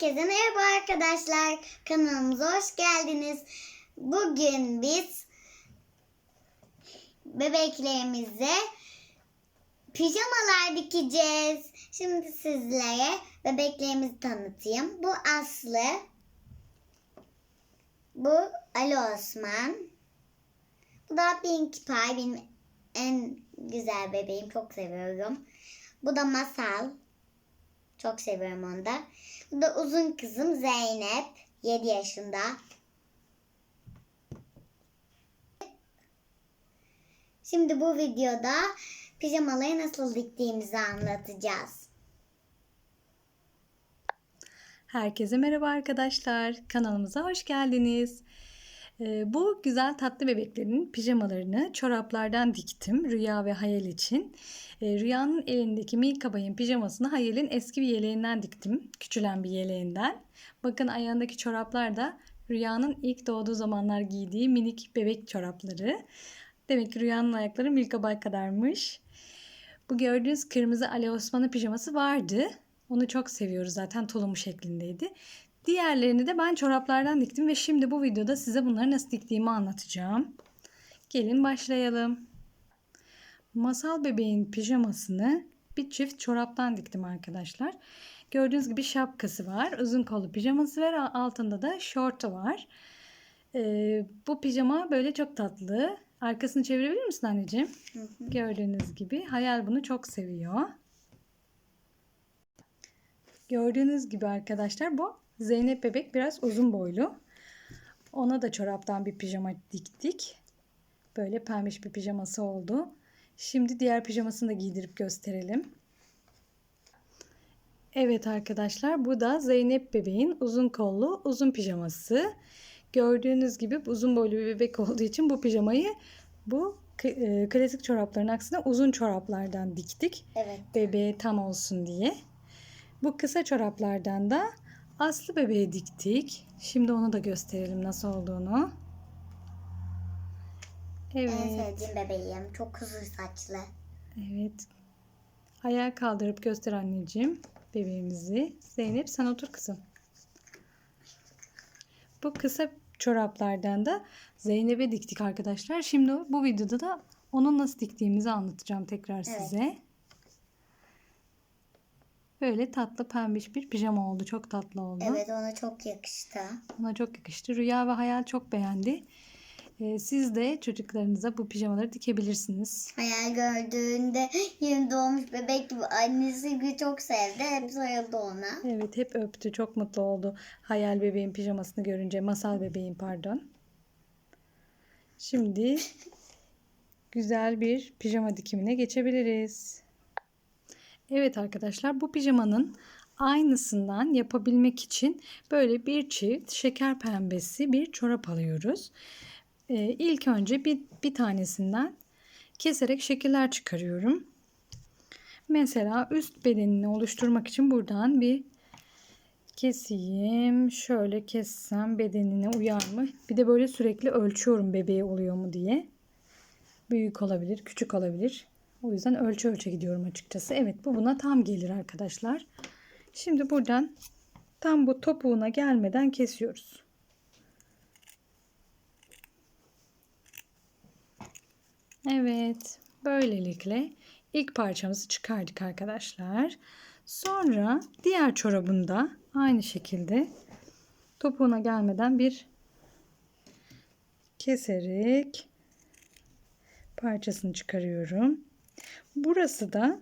Herkese merhaba arkadaşlar. Kanalımıza hoş geldiniz. Bugün biz bebeklerimize pijamalar dikeceğiz. Şimdi sizlere bebeklerimizi tanıtayım. Bu Aslı. Bu Ali Osman. Bu da Pinkie Pie. Benim en güzel bebeğim. Çok seviyorum. Bu da Masal. Çok seviyorum onu da. Bu da uzun kızım Zeynep. 7 yaşında. Şimdi bu videoda pijamaları nasıl diktiğimizi anlatacağız. Herkese merhaba arkadaşlar. Kanalımıza hoş geldiniz. Ee, bu güzel tatlı bebeklerin pijamalarını çoraplardan diktim Rüya ve Hayal için. Ee, Rüyanın elindeki Milka Bay'ın pijamasını Hayal'in eski bir yeleğinden diktim. Küçülen bir yeleğinden. Bakın ayağındaki çoraplar da Rüyanın ilk doğduğu zamanlar giydiği minik bebek çorapları. Demek ki Rüyanın ayakları Milka Bay kadarmış. Bu gördüğünüz kırmızı Ali Osman'ın pijaması vardı. Onu çok seviyoruz zaten tulumu şeklindeydi. Diğerlerini de ben çoraplardan diktim ve şimdi bu videoda size bunları nasıl diktiğimi anlatacağım. Gelin başlayalım. Masal bebeğin pijamasını bir çift çoraptan diktim arkadaşlar. Gördüğünüz gibi şapkası var. Uzun kollu pijaması var. Altında da şortu var. Ee, bu pijama böyle çok tatlı. Arkasını çevirebilir misin anneciğim? Gördüğünüz gibi Hayal bunu çok seviyor. Gördüğünüz gibi arkadaşlar bu Zeynep bebek biraz uzun boylu. Ona da çoraptan bir pijama diktik. Böyle pembiş bir pijaması oldu. Şimdi diğer pijamasını da giydirip gösterelim. Evet arkadaşlar bu da Zeynep bebeğin uzun kollu uzun pijaması. Gördüğünüz gibi uzun boylu bir bebek olduğu için bu pijamayı bu e, klasik çorapların aksine uzun çoraplardan diktik. Evet. Bebeğe tam olsun diye. Bu kısa çoraplardan da Aslı bebeğe diktik. Şimdi onu da gösterelim nasıl olduğunu. En Evet. sevdiğim bebeğim. Çok uzun saçlı. Evet. Ayağa kaldırıp göster anneciğim bebeğimizi. Zeynep sen otur kızım. Bu kısa çoraplardan da Zeynep'e diktik arkadaşlar. Şimdi bu videoda da onun nasıl diktiğimizi anlatacağım tekrar Evet. size. Böyle tatlı pembiş bir pijama oldu. Çok tatlı oldu. Evet ona çok yakıştı. Ona çok yakıştı. Rüya ve Hayal çok beğendi. Ee, siz de çocuklarınıza bu pijamaları dikebilirsiniz. Hayal gördüğünde yeni doğmuş bebek gibi annesi çok sevdi. Hep sarıldı ona. Evet hep öptü. Çok mutlu oldu. Hayal bebeğin pijamasını görünce. Masal bebeğin pardon. Şimdi güzel bir pijama dikimine geçebiliriz. Evet arkadaşlar bu pijamanın aynısından yapabilmek için böyle bir çift şeker pembesi bir çorap alıyoruz. Ee, ilk önce bir, bir tanesinden keserek şekiller çıkarıyorum. Mesela üst bedenini oluşturmak için buradan bir keseyim. Şöyle kessem bedenine uyar mı? Bir de böyle sürekli ölçüyorum bebeğe oluyor mu diye. Büyük olabilir, küçük olabilir. O yüzden ölçü ölçe gidiyorum açıkçası. Evet bu buna tam gelir arkadaşlar. Şimdi buradan tam bu topuğuna gelmeden kesiyoruz. Evet böylelikle ilk parçamızı çıkardık arkadaşlar. Sonra diğer çorabını da aynı şekilde topuğuna gelmeden bir keserek parçasını çıkarıyorum. Burası da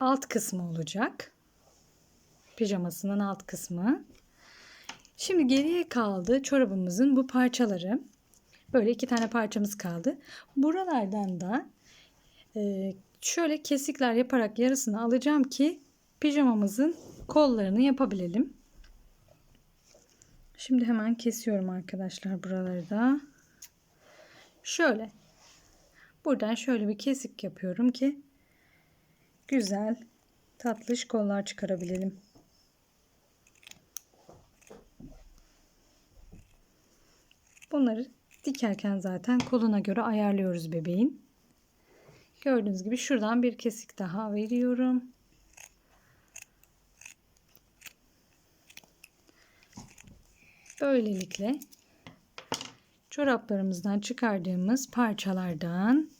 alt kısmı olacak. Pijamasının alt kısmı. Şimdi geriye kaldı çorabımızın bu parçaları. Böyle iki tane parçamız kaldı. Buralardan da e, şöyle kesikler yaparak yarısını alacağım ki pijamamızın kollarını yapabilelim. Şimdi hemen kesiyorum arkadaşlar buraları da. Şöyle. Buradan şöyle bir kesik yapıyorum ki güzel tatlış kollar çıkarabilelim. Bunları dikerken zaten koluna göre ayarlıyoruz bebeğin. Gördüğünüz gibi şuradan bir kesik daha veriyorum. Böylelikle çoraplarımızdan çıkardığımız parçalardan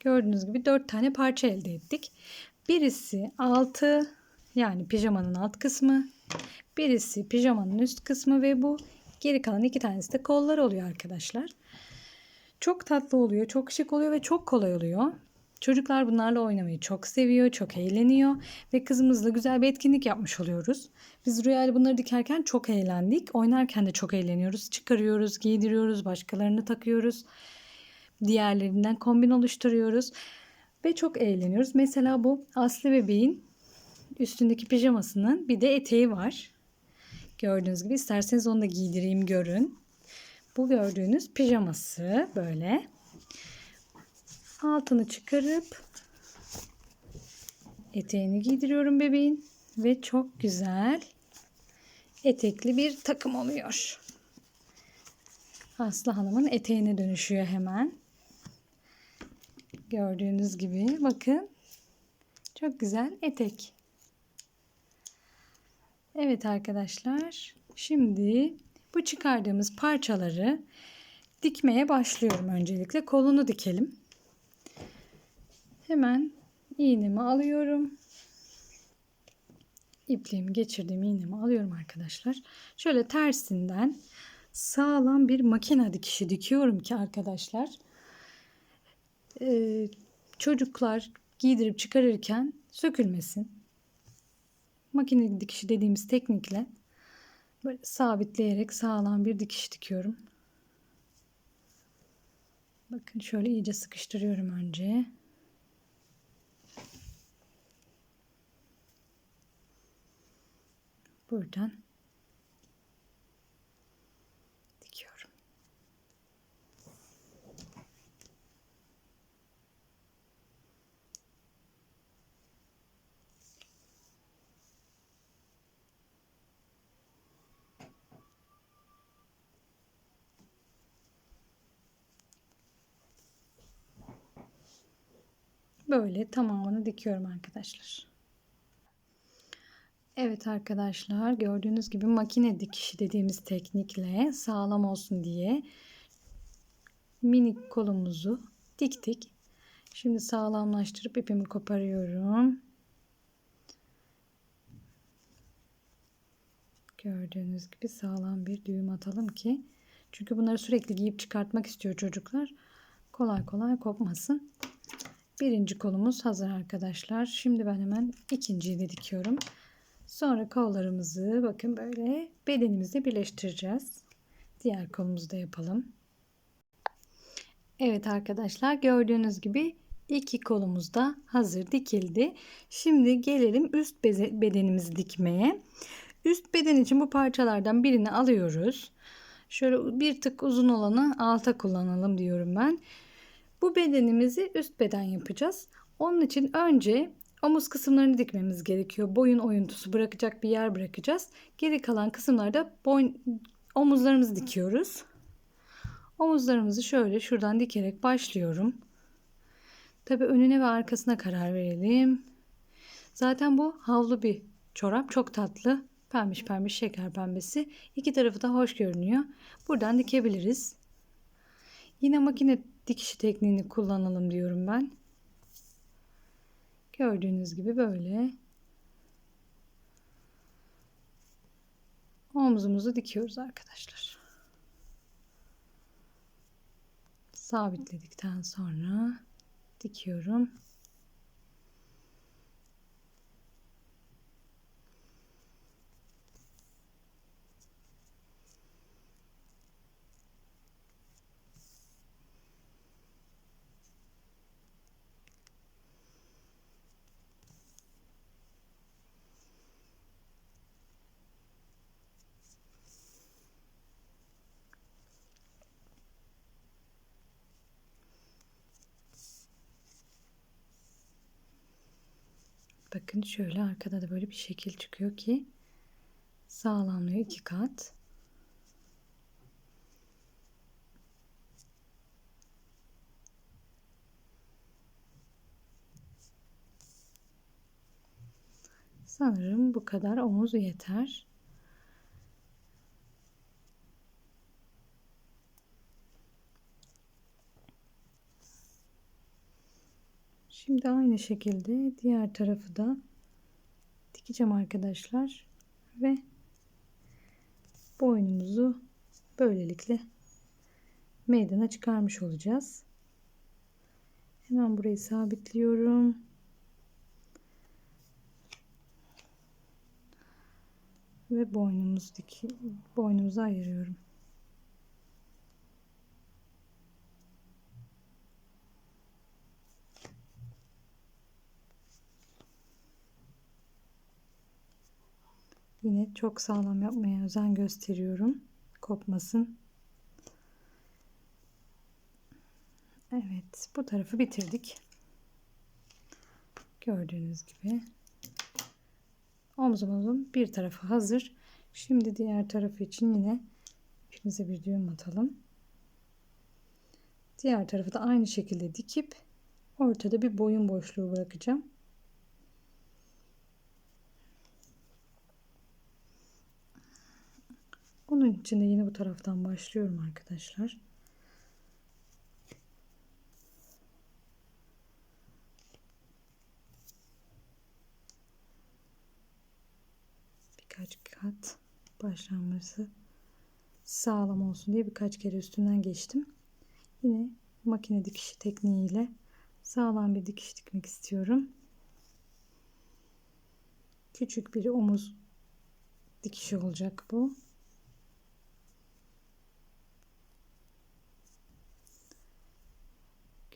gördüğünüz gibi 4 tane parça elde ettik. Birisi altı yani pijamanın alt kısmı. Birisi pijamanın üst kısmı ve bu geri kalan iki tanesi de kollar oluyor arkadaşlar. Çok tatlı oluyor, çok şık oluyor ve çok kolay oluyor. Çocuklar bunlarla oynamayı çok seviyor, çok eğleniyor ve kızımızla güzel bir etkinlik yapmış oluyoruz. Biz Rüya'yla bunları dikerken çok eğlendik. Oynarken de çok eğleniyoruz. Çıkarıyoruz, giydiriyoruz, başkalarını takıyoruz. Diğerlerinden kombin oluşturuyoruz ve çok eğleniyoruz. Mesela bu Aslı bebeğin üstündeki pijamasının bir de eteği var. Gördüğünüz gibi isterseniz onu da giydireyim görün. Bu gördüğünüz pijaması böyle. Altını çıkarıp eteğini giydiriyorum bebeğin ve çok güzel etekli bir takım oluyor. Aslı Hanım'ın eteğine dönüşüyor hemen. Gördüğünüz gibi bakın. Çok güzel etek. Evet arkadaşlar. Şimdi bu çıkardığımız parçaları dikmeye başlıyorum öncelikle. Kolunu dikelim. Hemen iğnemi alıyorum. İpliğimi geçirdiğim iğnemi alıyorum arkadaşlar. Şöyle tersinden sağlam bir makine dikişi dikiyorum ki arkadaşlar e, çocuklar giydirip çıkarırken sökülmesin. Makine dikişi dediğimiz teknikle böyle sabitleyerek sağlam bir dikiş dikiyorum. Bakın şöyle iyice sıkıştırıyorum önce. Buradan dikiyorum. Böyle tamamını dikiyorum arkadaşlar. Evet arkadaşlar gördüğünüz gibi makine dikişi dediğimiz teknikle sağlam olsun diye minik kolumuzu diktik. Şimdi sağlamlaştırıp ipimi koparıyorum. Gördüğünüz gibi sağlam bir düğüm atalım ki çünkü bunları sürekli giyip çıkartmak istiyor çocuklar. Kolay kolay kopmasın. Birinci kolumuz hazır arkadaşlar. Şimdi ben hemen ikinciyi de dikiyorum. Sonra kollarımızı bakın böyle bedenimizle birleştireceğiz. Diğer kolumuzu da yapalım. Evet arkadaşlar gördüğünüz gibi iki kolumuz da hazır dikildi. Şimdi gelelim üst bedenimizi dikmeye. Üst beden için bu parçalardan birini alıyoruz. Şöyle bir tık uzun olanı alta kullanalım diyorum ben. Bu bedenimizi üst beden yapacağız. Onun için önce omuz kısımlarını dikmemiz gerekiyor. Boyun oyuntusu bırakacak bir yer bırakacağız. Geri kalan kısımlarda boyun, omuzlarımızı dikiyoruz. Omuzlarımızı şöyle şuradan dikerek başlıyorum. Tabi önüne ve arkasına karar verelim. Zaten bu havlu bir çorap. Çok tatlı. Pembiş pembiş şeker pembesi. İki tarafı da hoş görünüyor. Buradan dikebiliriz. Yine makine dikişi tekniğini kullanalım diyorum ben. Gördüğünüz gibi böyle omzumuzu dikiyoruz arkadaşlar. Sabitledikten sonra dikiyorum. bakın şöyle arkada da böyle bir şekil çıkıyor ki sağlamlığı iki kat. Sanırım bu kadar omuz yeter. Şimdi aynı şekilde diğer tarafı da dikeceğim arkadaşlar ve boynumuzu böylelikle meydana çıkarmış olacağız. Hemen burayı sabitliyorum. Ve boynumuz dik boynumuzu ayırıyorum. Çok sağlam yapmaya özen gösteriyorum. Kopmasın. Evet, bu tarafı bitirdik. Gördüğünüz gibi omzumuzun bir tarafı hazır. Şimdi diğer tarafı için yine ipimize bir düğüm atalım. Diğer tarafı da aynı şekilde dikip ortada bir boyun boşluğu bırakacağım. Bunun için de yine bu taraftan başlıyorum arkadaşlar. Birkaç kat başlanması sağlam olsun diye birkaç kere üstünden geçtim. Yine makine dikişi tekniğiyle sağlam bir dikiş dikmek istiyorum. Küçük bir omuz dikişi olacak bu.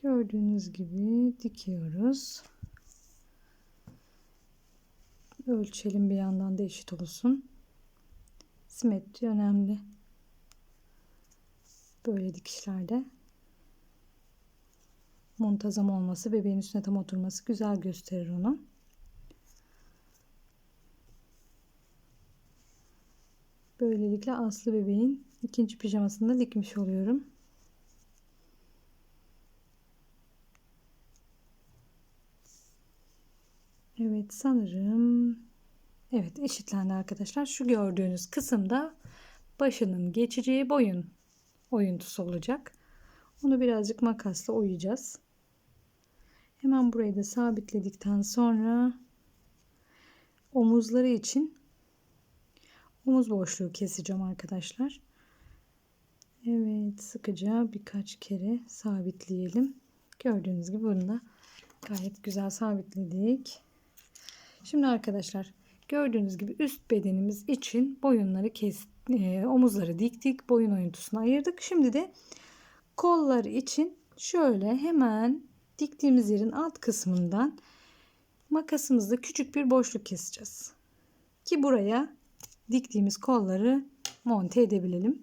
Gördüğünüz gibi dikiyoruz. Ölçelim bir yandan da eşit olsun. Simetri önemli. Böyle dikişlerde muntazam olması, bebeğin üstüne tam oturması güzel gösterir onu. Böylelikle Aslı bebeğin ikinci pijamasını da dikmiş oluyorum. Evet sanırım evet eşitlendi arkadaşlar. Şu gördüğünüz kısımda başının geçeceği boyun oyuntusu olacak. Onu birazcık makasla oyacağız. Hemen burayı da sabitledikten sonra omuzları için omuz boşluğu keseceğim arkadaşlar. Evet sıkıca birkaç kere sabitleyelim. Gördüğünüz gibi bunu da gayet güzel sabitledik. Şimdi arkadaşlar gördüğünüz gibi üst bedenimiz için boyunları kes, e, omuzları diktik. Boyun oyuntusunu ayırdık. Şimdi de kollar için şöyle hemen diktiğimiz yerin alt kısmından makasımızla küçük bir boşluk keseceğiz. Ki buraya diktiğimiz kolları monte edebilelim.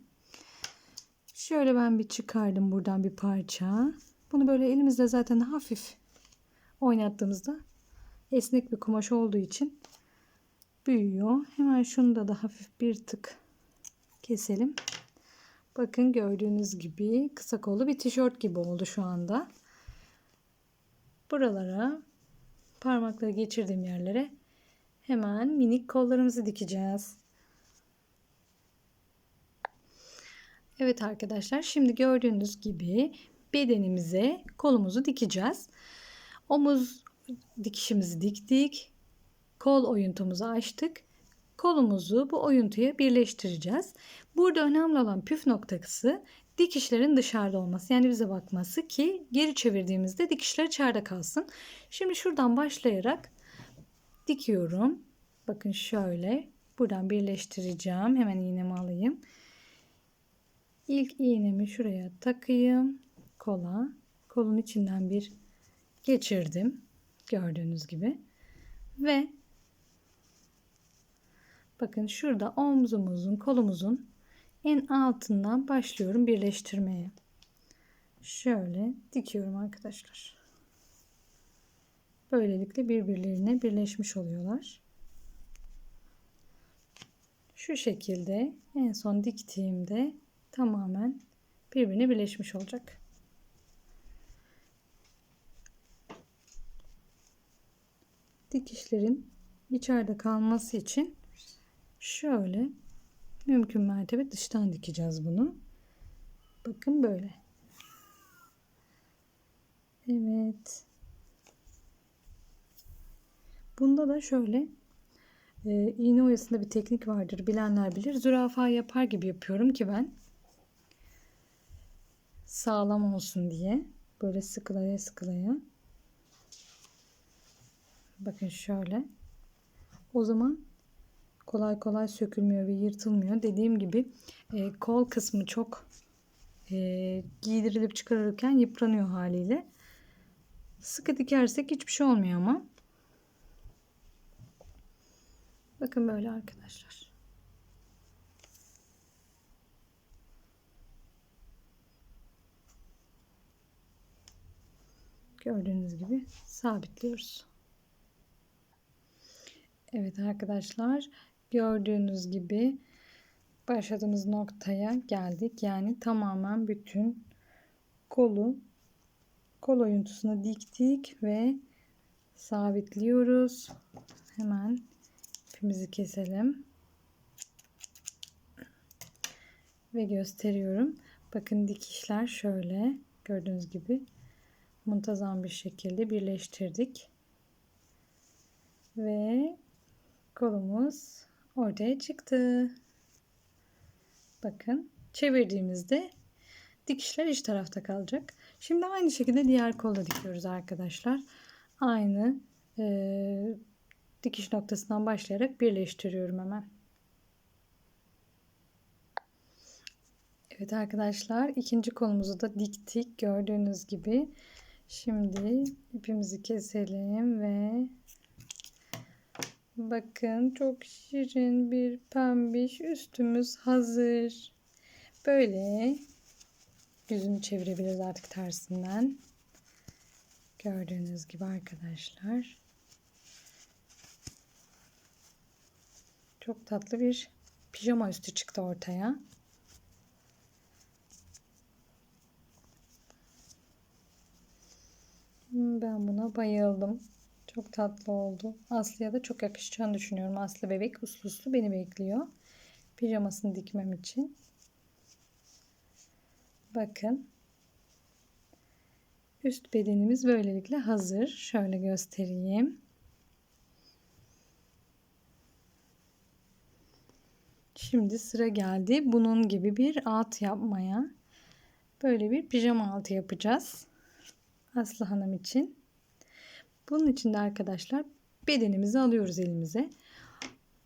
Şöyle ben bir çıkardım buradan bir parça. Bunu böyle elimizle zaten hafif oynattığımızda esnek bir kumaş olduğu için büyüyor. Hemen şunu da da hafif bir tık keselim. Bakın gördüğünüz gibi kısa kollu bir tişört gibi oldu şu anda. Buralara parmakları geçirdiğim yerlere hemen minik kollarımızı dikeceğiz. Evet arkadaşlar şimdi gördüğünüz gibi bedenimize kolumuzu dikeceğiz. Omuz dikişimizi diktik. Kol oyuntumuzu açtık. Kolumuzu bu oyuntuya birleştireceğiz. Burada önemli olan püf noktası dikişlerin dışarıda olması. Yani bize bakması ki geri çevirdiğimizde dikişler içeride kalsın. Şimdi şuradan başlayarak dikiyorum. Bakın şöyle. Buradan birleştireceğim. Hemen iğnemi alayım. İlk iğnemi şuraya takayım. Kola. Kolun içinden bir geçirdim. Gördüğünüz gibi. Ve bakın şurada omzumuzun, kolumuzun en altından başlıyorum birleştirmeye. Şöyle dikiyorum arkadaşlar. Böylelikle birbirlerine birleşmiş oluyorlar. Şu şekilde en son diktiğimde tamamen birbirine birleşmiş olacak. Dikişlerin içeride kalması için şöyle mümkün mertebe dıştan dikeceğiz bunu. Bakın böyle. Evet. Bunda da şöyle e, iğne oyasında bir teknik vardır. Bilenler bilir. Zürafa yapar gibi yapıyorum ki ben sağlam olsun diye. Böyle sıkılaya sıkılaya. Bakın şöyle. O zaman kolay kolay sökülmüyor ve yırtılmıyor. Dediğim gibi e, kol kısmı çok e, giydirilip çıkarırken yıpranıyor haliyle. Sıkı dikersek hiçbir şey olmuyor ama. Bakın böyle arkadaşlar. Gördüğünüz gibi sabitliyoruz. Evet arkadaşlar gördüğünüz gibi başladığımız noktaya geldik. Yani tamamen bütün kolu kol oyuntusuna diktik ve sabitliyoruz. Hemen ipimizi keselim. Ve gösteriyorum. Bakın dikişler şöyle gördüğünüz gibi muntazam bir şekilde birleştirdik. Ve kolumuz ortaya çıktı. Bakın çevirdiğimizde dikişler iç tarafta kalacak. Şimdi aynı şekilde diğer kolda dikiyoruz arkadaşlar. Aynı e, dikiş noktasından başlayarak birleştiriyorum hemen. Evet arkadaşlar ikinci kolumuzu da diktik gördüğünüz gibi. Şimdi ipimizi keselim ve bakın çok şirin bir pembiş üstümüz hazır. Böyle yüzünü çevirebiliriz artık tersinden. Gördüğünüz gibi arkadaşlar. Çok tatlı bir pijama üstü çıktı ortaya. Ben buna bayıldım. Çok tatlı oldu. Aslı'ya da çok yakışacağını düşünüyorum. Aslı bebek uslu uslu beni bekliyor. Pijamasını dikmem için. Bakın. Üst bedenimiz böylelikle hazır. Şöyle göstereyim. Şimdi sıra geldi bunun gibi bir alt yapmaya. Böyle bir pijama altı yapacağız. Aslı Hanım için. Bunun için de arkadaşlar bedenimizi alıyoruz elimize.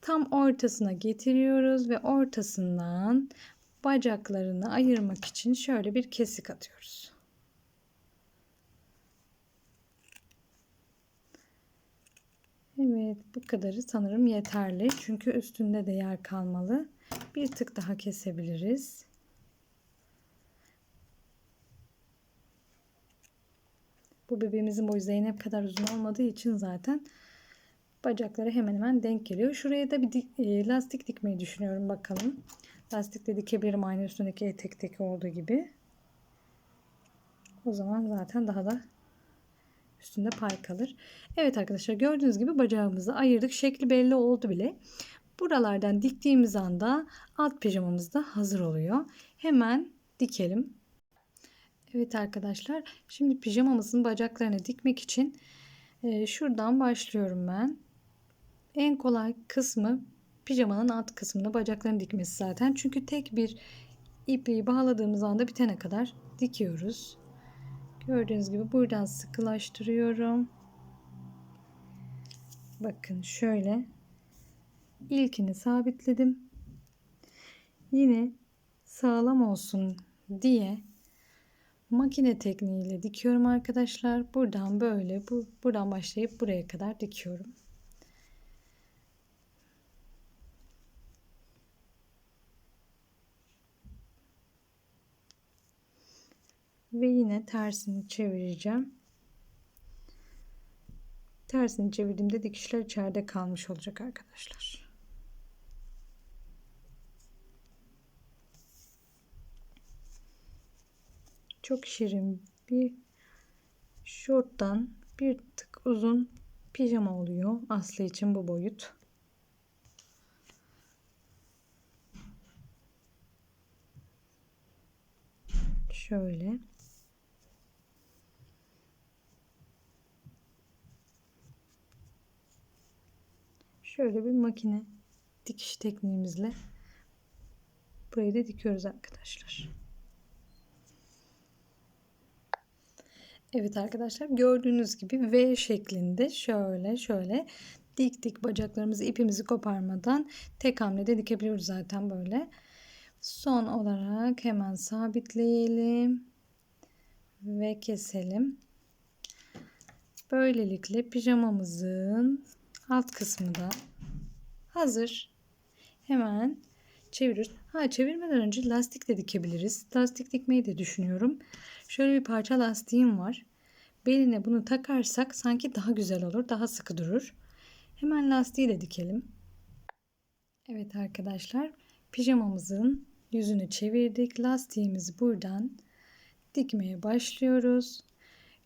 Tam ortasına getiriyoruz ve ortasından bacaklarını ayırmak için şöyle bir kesik atıyoruz. Evet bu kadarı sanırım yeterli. Çünkü üstünde de yer kalmalı. Bir tık daha kesebiliriz. Bu bebeğimizin boyu Zeynep kadar uzun olmadığı için zaten bacakları hemen hemen denk geliyor. Şuraya da bir dik, e, lastik dikmeyi düşünüyorum bakalım. Lastik de dikebilirim aynı üstündeki etekteki olduğu gibi. O zaman zaten daha da üstünde pay kalır. Evet arkadaşlar gördüğünüz gibi bacağımızı ayırdık. Şekli belli oldu bile. Buralardan diktiğimiz anda alt pijamamız da hazır oluyor. Hemen dikelim. Evet arkadaşlar şimdi pijamamızın bacaklarını dikmek için e, şuradan başlıyorum ben. En kolay kısmı pijamanın alt kısmını bacaklarını dikmesi zaten. Çünkü tek bir ipliği bağladığımız anda bitene kadar dikiyoruz. Gördüğünüz gibi buradan sıkılaştırıyorum. Bakın şöyle ilkini sabitledim. Yine sağlam olsun diye makine tekniğiyle dikiyorum arkadaşlar. Buradan böyle bu buradan başlayıp buraya kadar dikiyorum. Ve yine tersini çevireceğim. Tersini çevirdiğimde dikişler içeride kalmış olacak arkadaşlar. Çok şirin bir şorttan bir tık uzun pijama oluyor. Aslı için bu boyut. Şöyle. şöyle bir makine dikiş tekniğimizle burayı da dikiyoruz arkadaşlar. Evet arkadaşlar gördüğünüz gibi V şeklinde şöyle şöyle dik dik bacaklarımızı ipimizi koparmadan tek hamlede dikebiliyoruz zaten böyle. Son olarak hemen sabitleyelim ve keselim. Böylelikle pijamamızın alt kısmı da hazır. Hemen çeviriyoruz. Ha çevirmeden önce lastik de dikebiliriz. Lastik dikmeyi de düşünüyorum. Şöyle bir parça lastiğim var. Beline bunu takarsak sanki daha güzel olur, daha sıkı durur. Hemen lastiği de dikelim. Evet arkadaşlar, pijamamızın yüzünü çevirdik. Lastiğimizi buradan dikmeye başlıyoruz.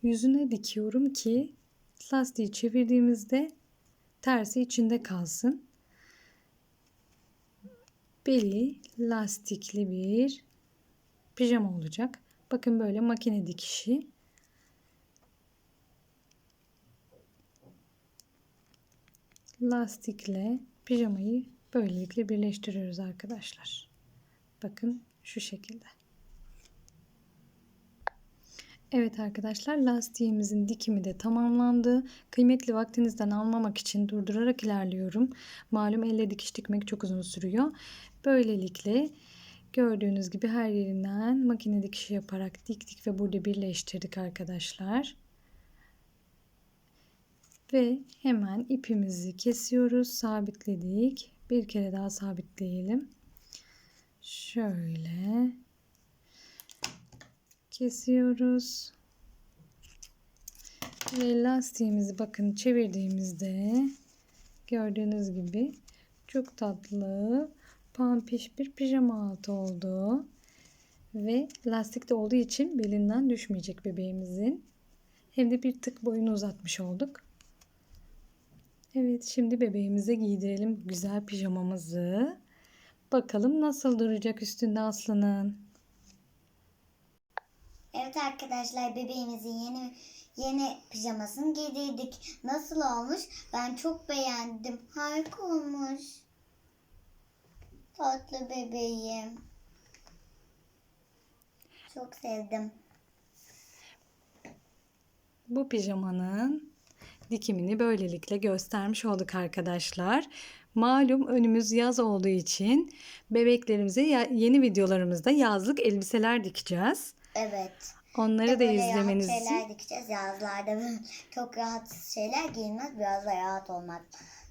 Yüzüne dikiyorum ki lastiği çevirdiğimizde tersi içinde kalsın. Beli lastikli bir pijama olacak. Bakın böyle makine dikişi. Lastikle pijamayı böylelikle birleştiriyoruz arkadaşlar. Bakın şu şekilde. Evet arkadaşlar lastiğimizin dikimi de tamamlandı. Kıymetli vaktinizden almamak için durdurarak ilerliyorum. Malum elle dikiş dikmek çok uzun sürüyor. Böylelikle gördüğünüz gibi her yerinden makine dikişi yaparak diktik ve burada birleştirdik arkadaşlar. Ve hemen ipimizi kesiyoruz. Sabitledik. Bir kere daha sabitleyelim. Şöyle kesiyoruz. Ve lastiğimizi bakın çevirdiğimizde gördüğünüz gibi çok tatlı pampiş bir pijama altı oldu. Ve lastik de olduğu için belinden düşmeyecek bebeğimizin. Hem de bir tık boyunu uzatmış olduk. Evet şimdi bebeğimize giydirelim güzel pijamamızı. Bakalım nasıl duracak üstünde Aslı'nın. Evet arkadaşlar bebeğimizin yeni yeni pijamasını giydirdik. Nasıl olmuş? Ben çok beğendim. Harika olmuş. Tatlı bebeğim. Çok sevdim. Bu pijamanın dikimini böylelikle göstermiş olduk arkadaşlar. Malum önümüz yaz olduğu için bebeklerimize yeni videolarımızda yazlık elbiseler dikeceğiz. Evet. Onları da Böyle izlemenizi rahat şeyler dikeceğiz yazlarda. çok rahat şeyler giyilmez. Biraz da rahat olmaz.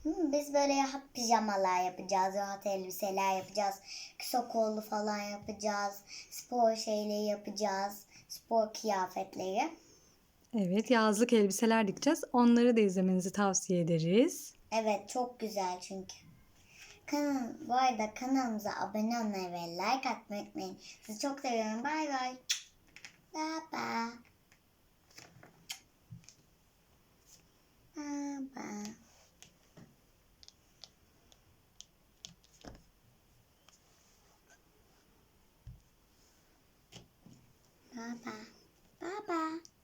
Biz böyle rahat pijamalar yapacağız. Rahat elbiseler yapacağız. Kısa kollu falan yapacağız. Spor şeyleri yapacağız. Spor kıyafetleri. Evet yazlık elbiseler dikeceğiz. Onları da izlemenizi tavsiye ederiz. Evet çok güzel çünkü. Kanal, bu arada kanalımıza abone olmayı ve like atmayı unutmayın. Sizi çok seviyorum. Bay bay. Bye bye. Bye bye. 爸爸爸爸。